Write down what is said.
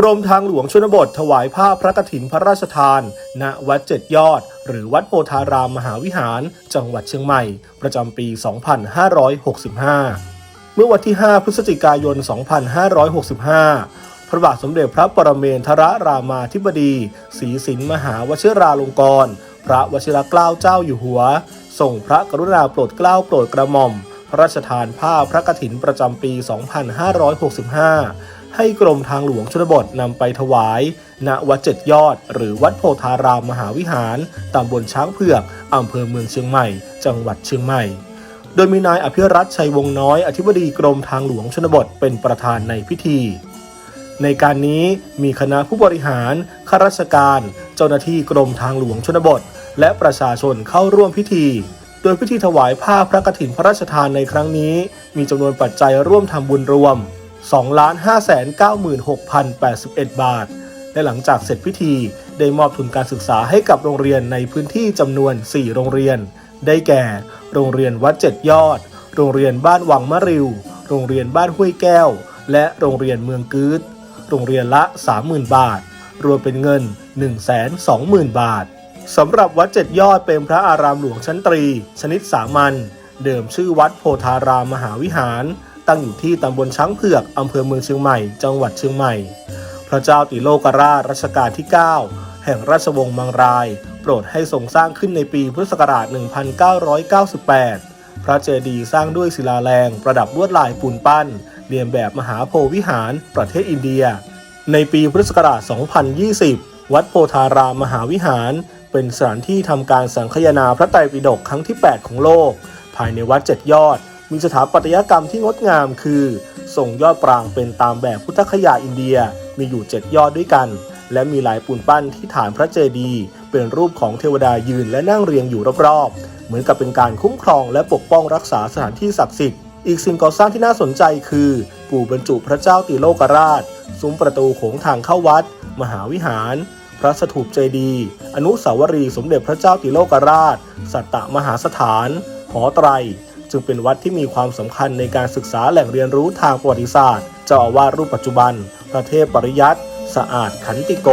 กรมทางหลวงชนบทถวายผ้าพระกฐินพระราชทาน ณ วัดเจ็ดยอด หรือวัดโพธารามมหาวิหาร จังหวัดเชียงใหม่ ประจำปี 2565 เมื่อวันที่ 5 พฤศจิกายน 2565 พระบาทสมเด็จพระปรเมนทรรามาธิบดีศรีสินมหาวชิราลงกรณพระวชิรเกล้าเจ้าอยู่หัวส่งพระกรุณาโปรดเกล้าโปรดกระหม่อม พระราชทานผ้าพระกฐินประจำปี 2565 ให้กรมทางหลวงชนบทนำไปถวาย ณวัดเจ็ดยอด หรือวัดโพธารามมหาวิหารตำบลช้างเผือกอำเภอเมืองเชียงใหม่ จังหวัดเชียงใหม่ โดยมีนายอภิรัตชัยวงศ์น้อย อธิบดีกรมทางหลวงชนบทเป็นประธานในพิธี ในการนี้มีคณะผู้บริหารข้าราชการ เจ้าหน้าที่กรมทางหลวงชนบท และประชาชนเข้าร่วมพิธีโดยพิธีถวายผ้าพระกฐินพระราชทานในครั้งนี้ มีจำนวนปัจจัยร่วมทำบุญรวม 2,596,081 บาท และหลังจากเสร็จพิธี ได้มอบทุนการศึกษาให้กับโรงเรียนในพื้นที่จำนวน 4 โรงเรียน ได้แก่ โรงเรียนวัดเจ็ดยอด โรงเรียนบ้านวังมะริว โรงเรียนบ้านห้วยแก้ว และโรงเรียนเมืองกืดโรงเรียนละ 30,000 บาท รวมเป็นเงิน 120,000 บาทสำหรับวัดเจ็ดยอดเป็นพระอารามหลวงชั้นตรี ชนิดสามัญเดิมชื่อวัดโพธารามมหาวิหาร ตั้งอยู่ที่ตำบลช้างเผือกอำเภอเมืองเชียงใหม่ จังหวัดเชียงใหม่ พระเจ้าติโลกราชรัชกาลที่ 9 แห่งราชวงศ์มังราย โปรดให้ทรงสร้างขึ้นในปีพุทธศักราช 1998 พระเจดีย์สร้างด้วยศิลาแรงประดับลวดลายปูนปั้น เรียนแบบมหาโพธิ์วิหาร ประเทศอินเดีย ในปีพุทธศักราช 2020 วัดโพธารามมหาวิหาร เป็นสถานที่ทำการสังคายนาพระไตรปิฎกครั้งที่ 8 ของโลก ภายในวัดเจ็ดยอด มีสถาปัตยกรรมที่งดงามคือทรงยอดปรางเป็นตามแบบพุทธคยาอินเดียมีอยู่ 7 ยอดด้วยกัน และมีหลายปูนปั้นที่ฐานพระเจดีย์เป็นรูปของเทวดายืนและนั่งเรียงอยู่รอบๆ เหมือนกับเป็นการคุ้มครองและปกป้องรักษาสถานที่ศักดิ์สิทธิ์ อีกสิ่งก่อสร้างที่น่าสนใจคือปู่บรรจุพระเจ้าติโลกราช ซุ้มประตูโขงทางเข้าวัด มหาวิหาร พระสถูปเจดีย์อนุสาวรีย์สมเด็จพระเจ้าติโลกราช สัตตมหาสถาน หอไตร จึงเป็นวัดที่มีความสำคัญในการศึกษาแหล่งเรียนรู้ทางประวัติศาสตร์ เจ้าอาวาสรูปปัจจุบัน ประเทศปริยัติสะอาดขันติโก